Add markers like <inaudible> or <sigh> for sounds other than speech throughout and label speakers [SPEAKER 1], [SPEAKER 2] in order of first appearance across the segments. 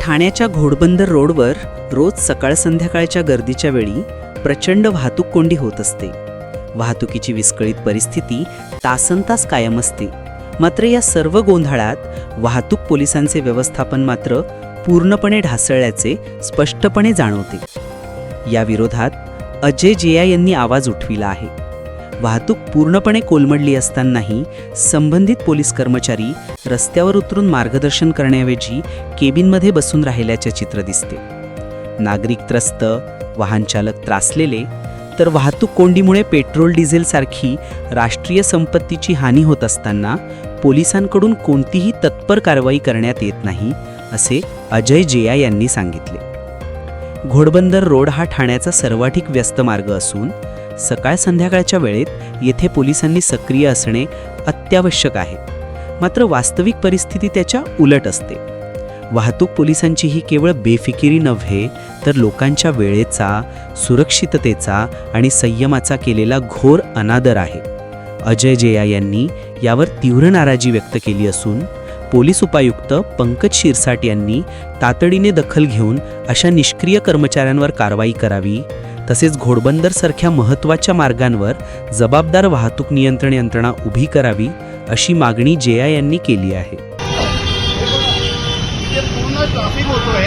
[SPEAKER 1] ठाण्याच्या घोडबंदर रोडवर रोज सकाळ संध्याकाळच्या गर्दीच्या वेळी प्रचंड वाहतूक कोंडी होत असते. वाहतुकीची विस्कळीत परिस्थिती तासनतास कायम असते. मात्र या सर्व गोंधळात वाहतूक पोलिसांचे व्यवस्थापन मात्र पूर्णपणे ढासळल्याचे स्पष्टपणे जाणवते. या विरोधात अजय जेया यांनी आवाज उठविला आहे. वाहतूक पूर्णपणे कोलमडली असतानाही संबंधित पोलीस कर्मचारी रस्त्यावर उतरून मार्गदर्शन करण्याऐवजी केबिनमध्ये बसून राहिल्याचे चित्र दिसते. नागरिक त्रस्त वाहनचालक त्रासलेले तर वाहतूक कोंडीमुळे पेट्रोल डिझेलसारखी राष्ट्रीय संपत्तीची हानी होत असताना पोलिसांकडून कोणतीही तत्पर कारवाई करण्यात येत नाही असे अजय जेया यांनी सांगितले. घोडबंदर रोड हा ठाण्याचा सर्वाधिक व्यस्त मार्ग असून सकाळ संध्याकाळच्या वेळेत येथे पोलिसांनी सक्रिय असणे अत्यावश्यक आहे. मात्र वास्तविक परिस्थिती त्याच्या उलट असते. वाहतूक पोलिसांची ही केवळ बेफिकिरी नव्हे तर लोकांच्या वेळेचा सुरक्षिततेचा आणि संयमाचा केलेला घोर अनादर आहे. अजय जेया यांनी यावर तीव्र नाराजी व्यक्त केली असून पोलीस उपायुक्त पंकज शिरसाट यांनी तातडीने दखल घेऊन अशा निष्क्रिय कर्मचाऱ्यांवर कारवाई करावी तसेच घोडबंदरसारख्या महत्त्वाच्या मार्गांवर जबाबदार वाहतूक नियंत्रण यंत्रणा उभी करावी अशी मागणी जेया यांनी केली आहे.
[SPEAKER 2] पूर्ण ट्रॅफिक होतोय.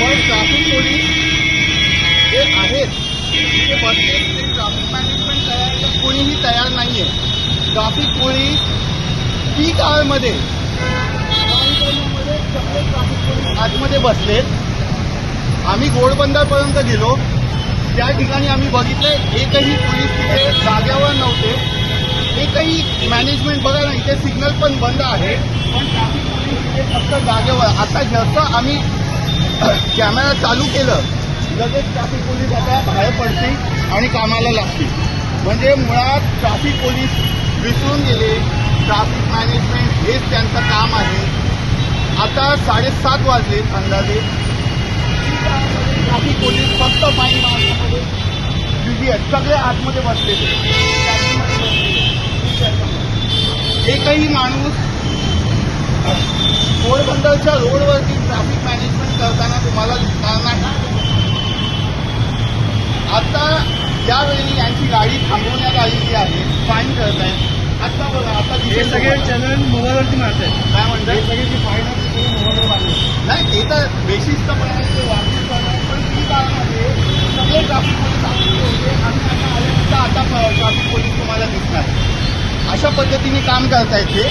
[SPEAKER 2] पण ट्रॅफिक पोलीस आहेत. ते बसले ट्रॅफिक मॅनेजमेंट कोणीही तयार ट्रॅफिक पोलीस पीक आवरमध्ये आतमध्ये बसलेत. आम्ही घोडबंदरपर्यंत गेलो. त्या ठिकाणी आम्ही बघितलं एकही पोलीस तिथे जाग्यावर नव्हते. एकही मॅनेजमेंट बघा ना इथे सिग्नल पण बंद आहे. पण ट्रॅफिक पोलीस तिथे फक्त जागेवर. आता जसं आम्ही <clears throat> कॅमेरा चालू केलं लगेच ट्रॅफिक पोलीस आता बाहेर पडतील आणि कामाला लागतील. म्हणजे मुळात ट्रॅफिक पोलीस विसरून गेले. ट्रॅफिक मॅनेजमेंट हेच त्यांचं काम आहे. आता साडेसात वाजले अंदाजे ट्रॅफिक पोलीस फक्त फाईन मारण्यामध्ये बिझी आहेत सगळे आतमध्ये बसलेले एकही माणूस घोडबंदरच्या रोडवरती ट्रॅफिक मॅनेजमेंट करताना तुम्हाला दिसणार नाही. आता ज्यावेळी यांची गाडी थांबवण्यात आलेली आहे फाईन करत आहे. आता बघा आता
[SPEAKER 3] हे सगळे. चलन मोबाईलवरती मारतात
[SPEAKER 2] काय म्हणताय? सगळे जी फाईन मोबाईलवर. नाही ते तर बेशिस्तपणे ते वाहतूक करणार पण ती काळामध्ये सगळे ट्रॅफिक पोलीस आपले होते आणि आता आल्यानंतर आता ट्रॅफिक पोलीस तुम्हाला अशा पद्धतीने काम करतायत ते